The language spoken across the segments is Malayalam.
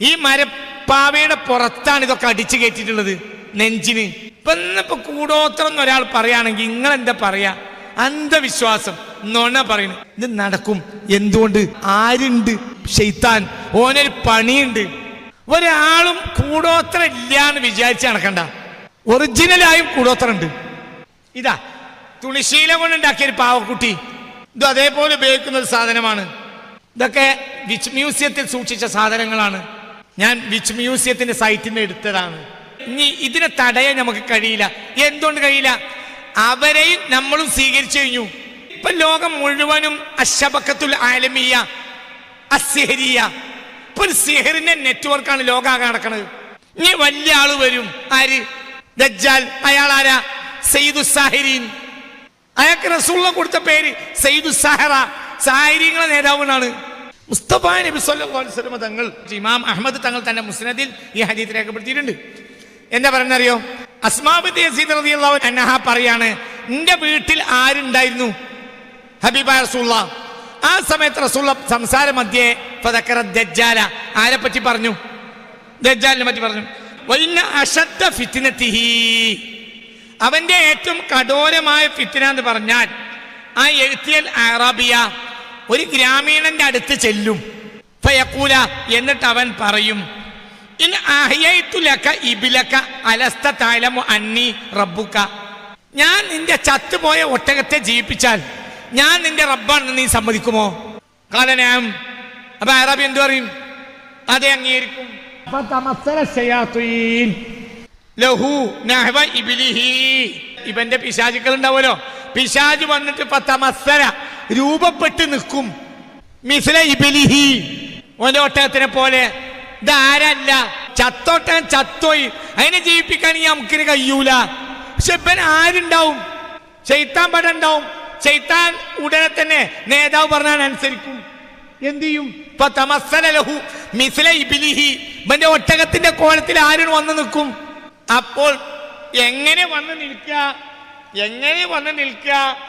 ഈ മരപ്പാവയുടെ പുറത്താണ് ഇതൊക്കെ അടിച്ചു കയറ്റിയിട്ടുള്ളത് നെഞ്ചിന്. ഇപ്പൊ ഇന്നിപ്പോ കൂടോത്രം എന്ന് ഒരാൾ പറയുകയാണെങ്കിൽ നിങ്ങൾ എന്താ പറയാ? അന്ധവിശ്വാസം. നൊണ പറയുന്നു ഇത് നടക്കും. എന്തുകൊണ്ട്? ആരുണ്ട്? ഷെയ്ത്താൻ ഓനൊരു പണിയുണ്ട്. ഒരാളും കൂടോത്രം ഇല്ല എന്ന് വിചാരിച്ച് നടക്കണ്ട. ഒറിജിനലായും കൂടോത്രം ഉണ്ട്. ഇതാ തുണിശീല കൊണ്ട് ഉണ്ടാക്കിയ ഒരു പാവക്കുട്ടി. ഇത് അതേപോലെ ഉപയോഗിക്കുന്ന ഒരു സാധനമാണ്. ഇതൊക്കെ മ്യൂസിയത്തിൽ സൂക്ഷിച്ച സാധനങ്ങളാണ്. ഞാൻ വിച്ച് മ്യൂസിയത്തിന്റെ സൈറ്റിൽ നിന്ന് എടുത്തതാണ്. ഇനി ഇതിനെ തടയാൻ നമുക്ക് കഴിയില്ല. എന്തുകൊണ്ട് കഴിയില്ല? അവരെയും നമ്മളും സ്വീകരിച്ചു കഴിഞ്ഞു. ഇപ്പൊ ലോകം മുഴുവനും അശബക്കത്തുൽ ആലമിയ അസിഹരിയ ഇപ്പൊ സിഹറിന്റെ നെറ്റ്വർക്കാണ് ലോകാകെ നടക്കുന്നത് ഇനി വലിയ ആൾ വരും. ആര്? ദജ്ജാൽ. അയാൾ ആരാ? സയ്യിദു സാഹിരീൻ. അയാൾക്ക് റസൂള്ള കൊടുത്ത പേര് സയ്യിദു സഹറ. സാഹിര്യങ്ങളെ നേതാവിനാണ് മുസ്തഫ നബി സല്ലല്ലാഹു അലൈഹി വസല്ലം തങ്ങൾ ഇമാം അഹമ്മദ് തങ്ങൾ തന്റെ മുസ്നദിൽ ഈ ഹദീസ് രേഖപ്പെടുത്തിയിട്ടുണ്ട്. എന്താ പറയുന്നറിയോ അസ്മാബിദ് യസീദ് റളിയല്ലാഹു അൻഹ പറയാണ് നിന്റെ വീട്ടിൽ ആരുണ്ടായിരുന്നു? ഹബീബ റസൂള്ള ആ സമയത്ത് റസൂള്ള സംസാര മധ്യേ ഫദക്കറ ദജ്ജാല. ആരെ പറ്റി പറഞ്ഞു? ദജ്ജാലിനെ പറ്റി പറഞ്ഞു. വൈന അശദ്ദ ഫിത്നതിഹി. അവന്റെ ഏറ്റവും കഠോരമായ ഫിത്തിന എന്ന് പറഞ്ഞാൽ ആ എഴുത്തിയൽ അറബിയ ഒരു ഗ്രാമീണന്റെ അടുത്ത് ചെല്ലും. ഫയക്കൂല എന്നിട്ട് അവൻ പറയും അലസ്ത തഅലമു അന്നി റബ്ബുക. ഞാൻ നിന്റെ ചത്തുപോയ ഒട്ടകത്തെ ജീവിപ്പിച്ചാൽ ഞാൻ നിന്റെ റബ്ബാണെന്ന് നീ സമ്മതിക്കുമോ? കാലനാം അപ്പൊ അറബി എന്തു പറയും? അതെ അംഗീകരിക്കും. ലഹു ഇബിലിഹി. ഇവന്റെ പിശാചുക്കൾ ഉണ്ടാവുമല്ലോ. പിശാജ് വന്നിട്ട് പത്തമസ്സര രൂപപ്പെട്ട് നിൽക്കും. മിസ്ല ഇബലിഹി ഒട്ടകത്തിനെ പോലെ. ഇതാരല്ല? ചത്തോട്ടൻ ചത്തോയി. അതിനെ ജീവിപ്പിക്കാൻ ഈ നമുക്കിന് കഴിയൂല. പക്ഷെ ഇപ്പൻ ആരുണ്ടാവും? ചെയ്ത്താൻ പടം ഉണ്ടാവും. ഉടനെ തന്നെ നേതാവ് പറഞ്ഞാൽ അനുസരിക്കും. എന്ത് ചെയ്യും? ഇബിലിഹി ഇവന്റെ ഒട്ടകത്തിന്റെ കോലത്തിൽ ആരും വന്ന് നിൽക്കും. അപ്പോൾ എങ്ങനെ വന്ന് നിൽക്കുക? എങ്ങനെ വന്ന് നിൽക്കുക?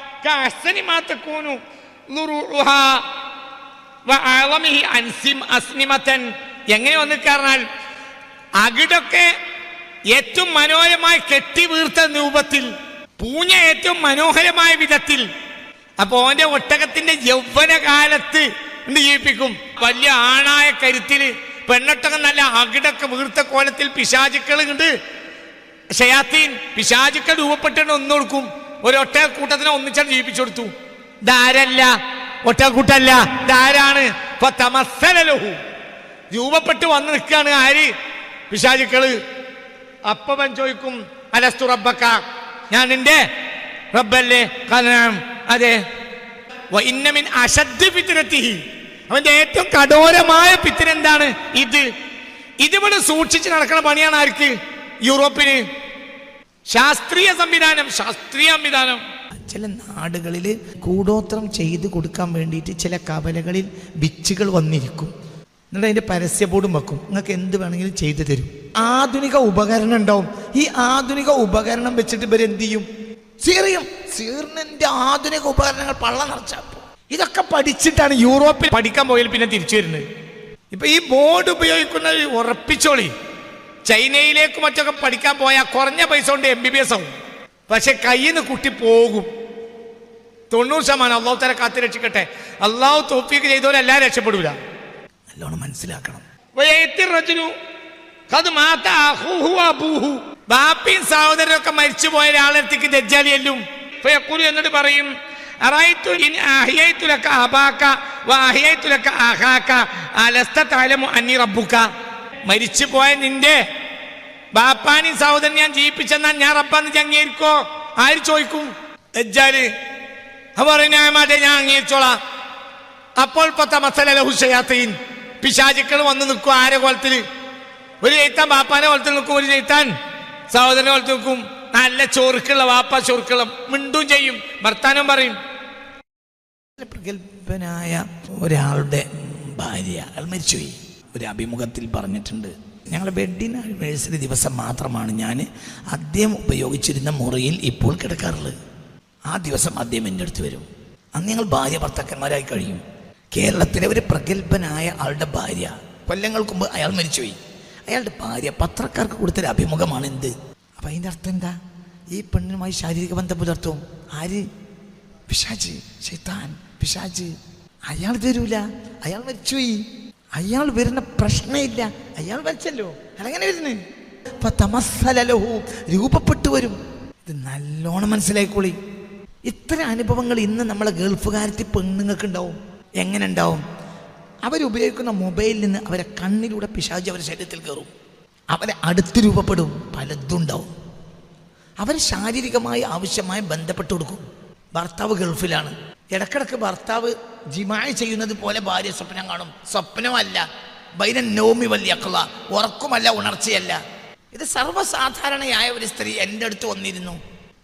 എങ്ങനെ വന്നു പറഞ്ഞാൽ അകിടൊക്കെ ഏറ്റവും മനോഹരമായി കെട്ടി വീർത്ത രൂപത്തിൽ പൂഞ്ഞ ഏറ്റവും മനോഹരമായ വിധത്തിൽ അപ്പൊ ഓന്റെ ഒട്ടകത്തിന്റെ യൗവന കാലത്ത് എന്ത് ജീവിപ്പിക്കും വലിയ ആണായ കരുത്തിൽ പെണ്ണൊട്ടകം നല്ല അകിടൊക്കെ വീർത്ത കോലത്തിൽ പിശാചുക്കൾ ഉണ്ട് ഷയാത്തീൻ പിശാചുക്കൾ രൂപപ്പെട്ടിട്ട് ഒന്നു കൊടുക്കും ഒരു ഒട്ടക കൂട്ടത്തിനെ ഒന്നിച്ചാണ് ജീവിപ്പിച്ചു കൊടുത്തു. ധാരല്ല ഒറ്റ കൂട്ടല്ല ധാരാണ് രൂപപ്പെട്ട് വന്ന് നിൽക്കുകയാണ് ആര്? പിശാചുക്കൾ. അപ്പവൻ ചോദിക്കും അലസ്തു റബ്ബക്ക? ഞാൻ നിന്റെ റബ്ബല്ലേ? കലനാം അതെ. ഇന്നമിൻ അശദ്ധ പിത്തിനെത്തി അവന്റെ ഏറ്റവും കഠോരമായ പിത്തിന് എന്താണ്? ഇത്. ഇതിവിടെ സൂക്ഷിച്ച് നടക്കുന്ന പണിയാണ് ആർക്ക്? യൂറോപ്പിന്. ശാസ്ത്രീയ സംവിധാനം ശാസ്ത്രീയ സംവിധാനം. ചില നാടുകളിൽ കൂടോത്രം ചെയ്ത് കൊടുക്കാൻ വേണ്ടിയിട്ട് ചില കവലകളിൽ ബിച്ചുകൾ വന്നിരിക്കും. എന്നിട്ട് അതിന്റെ പരസ്യ ബോർഡും വെക്കും. നിങ്ങൾക്ക് എന്ത് വേണമെങ്കിലും ചെയ്തു തരും. ആധുനിക ഉപകരണം ഉണ്ടാവും. ഈ ആധുനിക ഉപകരണം വെച്ചിട്ട് ഇവർ എന്ത് ചെയ്യും? സീറിയും. സീറിന്റെ ആധുനിക ഉപകരണങ്ങൾ പള്ള നിറച്ച ഇതൊക്കെ പഠിച്ചിട്ടാണ് യൂറോപ്പിൽ പഠിക്കാൻ പോയാൽ പിന്നെ തിരിച്ചു വരുന്നത്. ഇപ്പൊ ഈ ബോർഡ് ഉപയോഗിക്കുന്ന ഉറപ്പിച്ചോളി. ചൈനയിലേക്ക് മറ്റൊക്കെ പഠിക്കാൻ പോയാൽ കുറഞ്ഞ പൈസ കൊണ്ട് എം ബി ബി എസ് ആവും. പക്ഷെ കയ്യിൽ നിന്ന് കുട്ടി പോകും. തൊണ്ണൂറ് ശതമാനം അള്ളാഹു തല കാത്തി രക്ഷിക്കട്ടെ. അള്ളാഹു തോഫീക്ക് ചെയ്തവരെല്ലാം രക്ഷപ്പെടൂല. നല്ലോണം മനസ്സിലാക്കണം. ബാപ്പിയും സഹോദരനും ഒക്കെ മരിച്ചു പോയ ഒരാളെത്തിക്ക് ദജ്ജാലി എല്ലും എന്നിട്ട് പറയും മരിച്ചു പോയ നിന്റെ ബാപ്പാനെയും സഹോദരൻ ഞാൻ ജീവിപ്പിച്ചെന്നാൽ ഞാൻ റബ്ബാന്ന് അംഗീകരിക്കോ ആര് ചോദിക്കും? എജ്ജാൽ അവ പറയും ഞാൻ അംഗീകരിച്ചോളാം അപ്പോൾ പത്ത മസല ലഹുഷയാത്തീൻ പിശാചുക്കൾ വന്ന് നിൽക്കും ആരെ കോലത്തിൽ ഒരു ചെയ്ത്താൻ ബാപ്പാനെ കോലത്തിൽ നിൽക്കും ഒരു ചെയ്ത്താൻ സഹോദരനെ കോലത്തിൽ നിൽക്കും. നല്ല ചോറുക്കുള്ള വാപ്പ ചോറുക്കുള്ള മിണ്ടും ചെയ്യും. വർത്താനം പറയും. പ്രഗത്ഭനായ ഒരാളുടെ ഭാര്യ അയാൾ മരിച്ചുപോയി. ഒരു അഭിമുഖത്തിൽ പറഞ്ഞിട്ടുണ്ട്. ഞങ്ങളുടെ വെഡിങ് ആനിവേഴ്സറി ദിവസം മാത്രമാണ് ഞാൻ ആദ്യം ഉപയോഗിച്ചിരുന്ന മുറിയിൽ ഇപ്പോൾ കിടക്കാറുള്ളത്. ആ ദിവസം ആദ്യം എന്റെ അടുത്ത് വരും. അന്ന് ഞങ്ങൾ ഭാര്യ ഭർത്താക്കന്മാരായി കഴിയും. കേരളത്തിലെ ഒരു പ്രഗത്ഭനായ ആളുടെ ഭാര്യ. കൊല്ലങ്ങൾക്ക് മുമ്പ് അയാൾ മരിച്ചുപോയി. അയാളുടെ ഭാര്യ പത്രക്കാർക്ക് കൊടുത്തൊരു അഭിമുഖമാണ് എന്ത്? അപ്പം അതിന്റെ അർത്ഥം എന്താ? ഈ പെണ്ണിനുമായി ശാരീരിക ബന്ധം പുലർത്തും. ആര്? പിശാജ് ശൈത്താൻ. പിശാജ് അയാൾ തരൂല അയാൾ മരിച്ചുപോയി. അയാൾ വരുന്ന പ്രശ്നമില്ല. അയാൾ വരച്ചല്ലോ അയാളെങ്ങനെ വരുന്നേ? അപ്പൊ തമസ്സലലഹു രൂപപ്പെട്ടു വരും. ഇത് നല്ലോണം മനസ്സിലായിക്കോളി. ഇത്ര അനുഭവങ്ങൾ ഇന്ന് നമ്മളെ ഗൾഫുകാരത്തി പെണ്ണുങ്ങൾക്ക് ഉണ്ടാവും എങ്ങനെ ഉണ്ടാവും അവരുപയോഗിക്കുന്ന മൊബൈലിൽ നിന്ന് അവരെ കണ്ണിലൂടെ പിശാജ് അവരുടെ ശരീരത്തിൽ കയറും. അവരെ അടുത്ത് രൂപപ്പെടും. പലതും ഉണ്ടാവും അവർ ശാരീരികമായി ആവശ്യമായി ബന്ധപ്പെട്ട് കൊടുക്കും. ഭർത്താവ് ഗൾഫിലാണ്. ഇടക്കിടക്ക് ഭർത്താവ് ജിമായി ചെയ്യുന്നത് പോലെ ഭാര്യ സ്വപ്നം കാണും. സ്വപ്നമല്ല. ബൈന നോമി വല്യക്കള ഉറക്കുമല്ല ഉണർച്ചയല്ല. ഇത് സർവസാധാരണയായ ഒരു സ്ത്രീ എന്റെ അടുത്ത് വന്നിരുന്നു.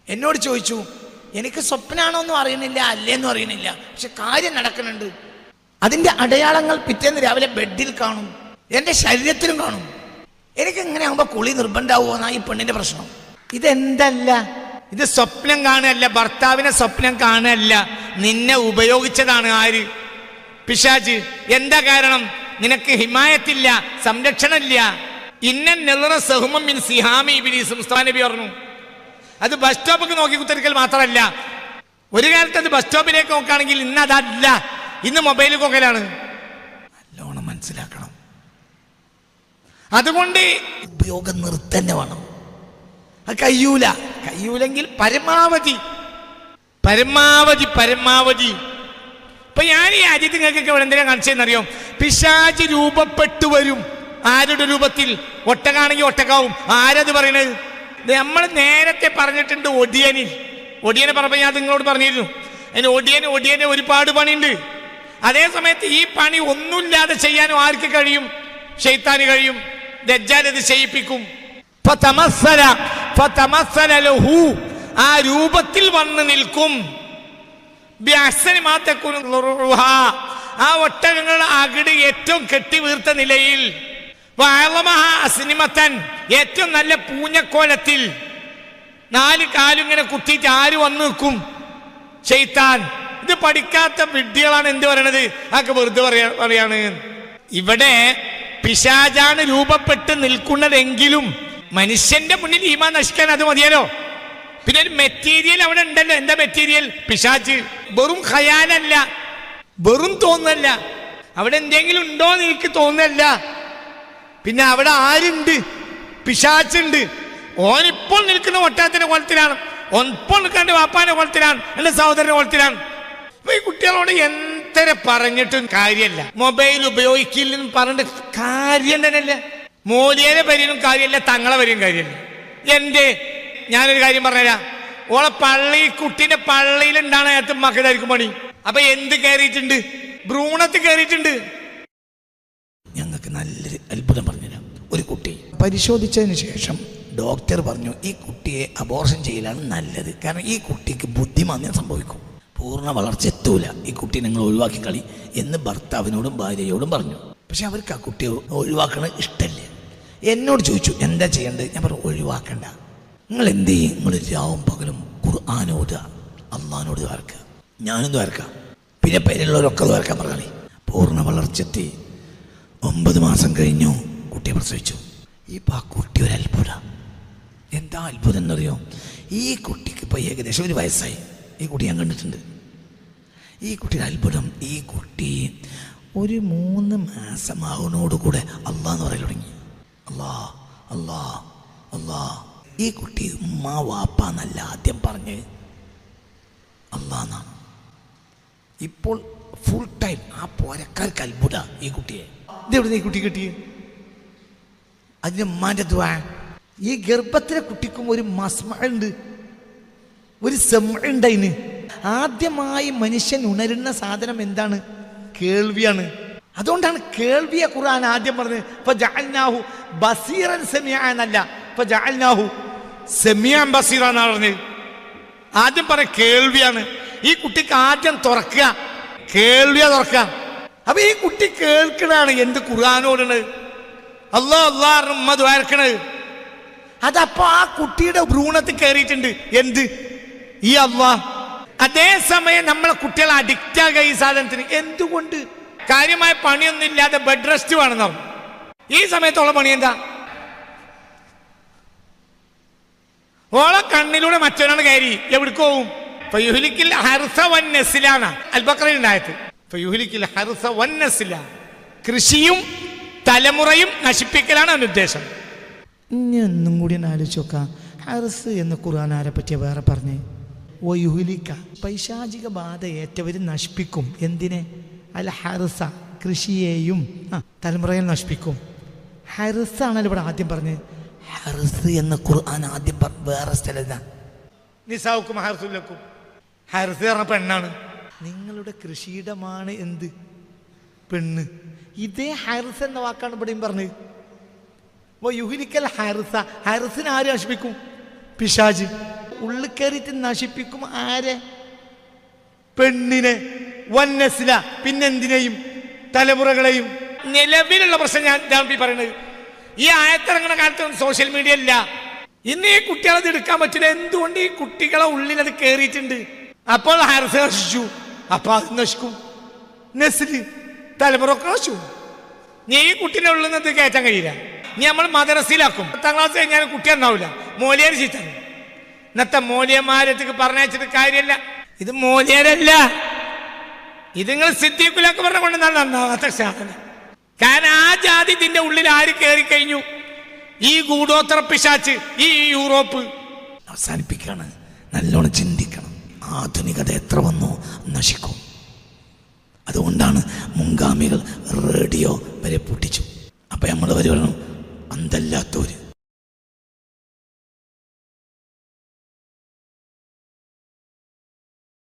എന്നോട് ചോദിച്ചു എനിക്ക് സ്വപ്നാണോന്നും അറിയണില്ല അല്ലേന്നും അറിയണില്ല പക്ഷെ കാര്യം നടക്കുന്നുണ്ട്. അതിന്റെ അടയാളങ്ങൾ പിറ്റേന്ന് രാവിലെ ബെഡിൽ കാണും. എന്റെ ശരീരത്തിലും കാണും. എനിക്ക് ഇങ്ങനെ ആകുമ്പോൾ കുളി നിർബന്ധമാവുമോ എന്നാ ഈ പെണ്ണിന്റെ പ്രശ്നം. ഇതെന്തല്ല? ഇത് സ്വപ്നം കാണുകയല്ല ഭർത്താവിനെ സ്വപ്നം കാണുകയല്ല. നിന്നെ ഉപയോഗിച്ചതാണ് ആര്? പിശാജ്. എന്താ കാരണം? നിനക്ക് ഹിമായത്തില്ല സംരക്ഷണമില്ല. ഇന്ന നെല്ലറ സഹുമം മിൻ സിഹാമി പറഞ്ഞു. അത് ബസ് സ്റ്റോപ്പൊക്കെ നോക്കി കുത്തിരിക്കൽ മാത്രമല്ല. ഒരു കാലത്ത് അത് ബസ് സ്റ്റോപ്പിലേക്ക് നോക്കുകയാണെങ്കിൽ ഇന്ന് അതല്ല. ഇന്ന് മൊബൈൽ നോക്കലാണ് നല്ലോണം മനസ്സിലാക്കണം. അതുകൊണ്ട് ഉപയോഗം നിർത്തന്നെ വേണം. അത് കഴിയൂല കഴിയൂലെങ്കിൽ പരമാവധി പരമാവധി പരമാവധി. ഇപ്പൊ ഞാൻ ഈ അജിത്ത് നിങ്ങൾക്കൊക്കെ എന്തിനാ കാണിച്ചതെന്നറിയോ പിശാജ് രൂപപ്പെട്ടു വരും. ആരുടെ രൂപത്തിൽ? ഒട്ടകാണെങ്കിൽ ഒട്ടകാവും. ആരത് പറയണത്? നമ്മൾ നേരത്തെ പറഞ്ഞിട്ടുണ്ട് ഒടിയനിൽ ഒടിയനെ പറഞ്ഞപ്പോൾ ഞാൻ നിങ്ങളോട് പറഞ്ഞിരുന്നു. അതിന് ഒടിയന് ഒടിയന് ഒരുപാട് പണിയുണ്ട്. അതേ സമയത്ത് ഈ പണി ഒന്നുമില്ലാതെ ചെയ്യാനും ആർക്ക് കഴിയും? ഷെയ്ത്താന് കഴിയും. ദജ്ജാൽ ഇത് ചെയ്യിപ്പിക്കും. ആ രൂപത്തിൽ വന്ന് നിൽക്കും. ആ ഒട്ടകങ്ങൾ അകിട് ഏറ്റവും കെട്ടി വീർത്ത നിലയിൽ സിനിമത്തൻ ഏറ്റവും നല്ല പൂഞ്ഞക്കോലത്തിൽ. നാല് കാലിങ്ങനെ കുത്തിയിട്ട് ആര് വന്ന് നിൽക്കും ചെയ്ത്താൻ ഇത് പഠിക്കാത്ത വിഡ്ഢികളാണ് എന്ത് പറയണത്? അതൊക്കെ വെറുതെ പറയാ പറയാണ്. ഇവിടെ പിശാചാണ് രൂപപ്പെട്ട് നിൽക്കുന്നതെങ്കിലും മനുഷ്യന്റെ മുന്നിൽ ഈമാൻ നശിക്കാൻ അത് മതിയല്ലോ. പിന്നെ ഒരു മെറ്റീരിയൽ അവിടെ ഉണ്ടല്ലോ. എന്താ മെറ്റീരിയൽ പിശാച്ച് വെറും ഖയാലല്ല വെറും തോന്നല്ല. അവിടെ എന്തെങ്കിലും ഉണ്ടോ എന്ന് എനിക്ക് തോന്നല്ല. പിന്നെ അവിടെ ആരുണ്ട്? പിശാച്ചുണ്ട് ഓനിപ്പോൾ നിൽക്കുന്ന ഒട്ടകത്തിന്റെ കുളത്തിലാണ് ഒന്നിപ്പോൾ നിൽക്കാണ്ട് വാപ്പാന്റെ കുളത്തിലാണ് എന്റെ സഹോദരന്റെ കുളത്തിലാണ് അപ്പൊ ഈ കുട്ടികളോട് എന്തര പറഞ്ഞിട്ടും കാര്യമല്ല മൊബൈൽ ഉപയോഗിക്കില്ലെന്ന് പറഞ്ഞിട്ട് കാര്യം തന്നെയല്ല. മോലിയരെ വരിയും കാര്യമല്ല തങ്ങളെ വരിയും കാര്യമല്ല എന്റെ ഞാനൊരു കാര്യം പറഞ്ഞുതരാം. ഓളെ പള്ളി കുട്ടീന്റെ പള്ളിയിലുണ്ടാണ് അകത്ത് മക്കളായിരിക്കും പണി. അപ്പൊ എന്ത് കയറിയിട്ടുണ്ട്? ഭ്രൂണത്ത് കയറിയിട്ടുണ്ട്. ഞങ്ങൾക്ക് നല്ലൊരു അത്ഭുതം പറഞ്ഞുതരാം. ഒരു കുട്ടി. പരിശോധിച്ചതിന് ശേഷം ഡോക്ടർ പറഞ്ഞു ഈ കുട്ടിയെ അബോർഷൻ ചെയ്യലാണ് നല്ലത്. കാരണം ഈ കുട്ടിക്ക് ബുദ്ധിമാന്യം സംഭവിക്കും. പൂർണ വളർച്ച എത്തൂല. ഈ കുട്ടി നിങ്ങൾ ഒഴിവാക്കി കളി എന്ന് ഭർത്താവിനോടും ഭാര്യയോടും പറഞ്ഞു. പക്ഷെ അവർക്ക് ആ കുട്ടിയെ ഒഴിവാക്കണത് ഇഷ്ടമല്ലേ. എന്നോട് ചോദിച്ചു എന്താ ചെയ്യേണ്ടത്? ഞാൻ പറഞ്ഞു ഒഴിവാക്കണ്ട. നിങ്ങൾ എന്ത് ചെയ്യും നിങ്ങൾ രാവും പകലും ഖുർആാനോട് അള്ളഹാനോട് വരക്കുക ഞാനും വരക്കാം പിന്നെ പേരുള്ളവരൊക്കെ വരക്കാൻ പറഞ്ഞാളി. പൂർണ വളർച്ചെത്തി ഒമ്പത് മാസം കഴിഞ്ഞു കുട്ടിയെ പ്രസവിച്ചു. ഇപ്പം ആ കുട്ടി ഒരു അത്ഭുത. എന്താ അത്ഭുതം എന്നറിയോ? ഈ കുട്ടിക്ക് ഇപ്പോൾ ഏകദേശം ഒരു വയസ്സായി. ഈ കുട്ടി ഞാൻ കണ്ടിട്ടുണ്ട്. ഈ കുട്ടിയുടെ അത്ഭുതം ഈ കുട്ടി ഒരു മൂന്ന് മാസമാകുന്നതോടുകൂടെ അള്ളാന്ന് പറയൽ തുടങ്ങി. അള്ളാ അള്ളാ അല്ലാ ഈ കുട്ടി ഉമ്മ വാപ്പ എന്നല്ല ആദ്യം പറഞ്ഞ്. അള്ളാന്നാണ് ഇപ്പോൾ ഫുൾ ടൈം ആ പോരക്കാർക്ക് അത്ഭുത ഈ കുട്ടിയെ. ഇതെവിടെ ഈ കുട്ടി കിട്ടിയേ? അതിന് ഉമ്മാന്റെ ദ്വാ ഈ ഗർഭത്തിലെ കുട്ടിക്കും ഒരു മസ്മുണ്ട് ഒരു സെമ്മുണ്ട് അതിന്. ആദ്യമായി മനുഷ്യൻ ഉണരുന്ന സാധനം എന്താണ്? കേൾവിയാണ്. അതുകൊണ്ടാണ് കേൾവിയെ ഖുർആൻ ആദ്യം പറഞ്ഞത്. ഇപ്പൊ ജഅൽനാഹു ബസീറൻ സെമിയ എന്നല്ല. ഇപ്പൊ ജഅൽനാഹു സെമിയാൻ എന്നാണ് പറഞ്ഞത് ആദ്യം പറ കേൾവിയാണ്. ഈ കുട്ടിക്ക് ആദ്യം തുറക്കുക. കേൾവിയാ തുറക്കുക. അപ്പൊ ഈ കുട്ടി കേൾക്കണാണ് എന്ത് ഖുർആാനോടണ്. അല്ലാ അല്ലാ ദ്വാരക്കണത് അതപ്പോ ആ കുട്ടിയുടെ ഭ്രൂണത്തിൽ കയറിയിട്ടുണ്ട് എന്ത്? ഈ അള്ളാ. അതേസമയം നമ്മളെ കുട്ടികൾ അഡിക്റ്റ് ആകുക ഈ സാധനത്തിന്. എന്തുകൊണ്ട്? കാര്യമായ പണിയൊന്നും ഇല്ലാതെ ബെഡ് റെസ്റ്റ് വേണം ഈ സമയത്തുള്ള പണി എന്താ? ഓളെ കണ്ണിലൂടെ മറ്റൊരാൾ കയറി. എവിടേക്ക് പോവും ഫയുഹ്ലിക്കിൽ ഹർസ വൻ നസിലാണ്. അൽബക്രയിൽ ഉണ്ടായത്. ഹർസ വൻ നസില കൃഷിയും തലമുറയും നശിപ്പിക്കലാണ് അവന്റെ ഉദ്ദേശം. ഇനി ഒന്നും കൂടി ആലോചിച്ച് നോക്കാം. ഹർസ് എന്ന് ഖുർആൻ ആരെ പറ്റിയ വേറെ പറഞ്ഞേ? വയുഹുലിക്ക പൈശാചിക ബാധ ഏറ്റവരും നശിപ്പിക്കും. എന്തിനെ? അല്ല ഹർസ കൃഷിയെയും തലമുറയെ നശിപ്പിക്കും. ഹർസ് ആണല്ലോ ഇവിടെ ആദ്യം പറഞ്ഞത്. ഹർസ് എന്ന ഖുർആൻ ആദ്യം വേറെ സ്ഥലത്താണ് നിസാവുക്കും ഹർസുല്ലക്കും. ഹർസ് പറഞ്ഞ പെണ്ണാണ്. നിങ്ങളുടെ കൃഷിയിടമാണ് എന്ത്? പെണ്ണ്. ഇതേ ഹർസ് എന്ന വാക്കാണ് ഇവിടെയും പറഞ്ഞത് ഓ യുഹിലിക്കൽ ഹർസ. ഹർസിനെ ആര് നശിപ്പിക്കും? പിശാജ്. ഉള്ളിൽ കയറിയിട്ട് നശിപ്പിക്കും ആരെ? പെണ്ണിനെ. വന്നസില. പിന്നെന്തിനെയും? തലമുറകളെയും. നിലവിലുള്ള പ്രശ്നം ഞാൻ ഇതാണ് പറയുന്നത് ഈ ആയത്തിറങ്ങുന്ന കാലത്ത് സോഷ്യൽ മീഡിയ ഇല്ല. ഇന്ന് ഈ കുട്ടികളെ ഇത് എടുക്കാൻ പറ്റില്ല. എന്തുകൊണ്ട് ഈ കുട്ടികളെ ഉള്ളിൽ അത് കയറിയിട്ടുണ്ട് അപ്പോൾ ഹർസ് നശിച്ചു. അപ്പൊ അത് നശിക്കും. നെസിൽ തലമുറ ഒക്കെ നശിച്ചു. നീ ഈ കുട്ടീനെ ഉള്ളിൽ നിന്ന് കയറ്റാൻ കഴിയില്ല. നീ നമ്മൾ മദ്രസയിലാക്കും. പത്താം ക്ലാസ് കഴിഞ്ഞാൽ കുട്ടി ഉണ്ടാവില്ല. മോലിയാർ ചീത്ത. ഇന്നത്തെ മോലിയന്മാരത്തേക്ക് പറഞ്ഞയച്ചിട്ട് കാര്യമല്ല. ഇത് മോലിയാരല്ല. ഇത് നിങ്ങൾ സിദ്ധിക്കുലൊക്കെ പറഞ്ഞ കൊണ്ടുവന്നാൽ നന്നാവാത്ത സാധന കാരണം ആ ജാതി ഇതിന്റെ ഉള്ളിൽ ആര് കയറി കഴിഞ്ഞു? ഈ ഗൂഢോത്ര പിശാച്ച് ഈ യൂറോപ്പ്. അവസാനിപ്പിക്കാണ് നല്ലോണം ചിന്തിക്കണം. ആധുനികത എത്ര വന്നു? നശിക്കും. അതുകൊണ്ടാണ് മുൻഗാമികൾ റേഡിയോ വരെ പൊട്ടിച്ചു. അപ്പൊ നമ്മൾ വരെ. പറഞ്ഞു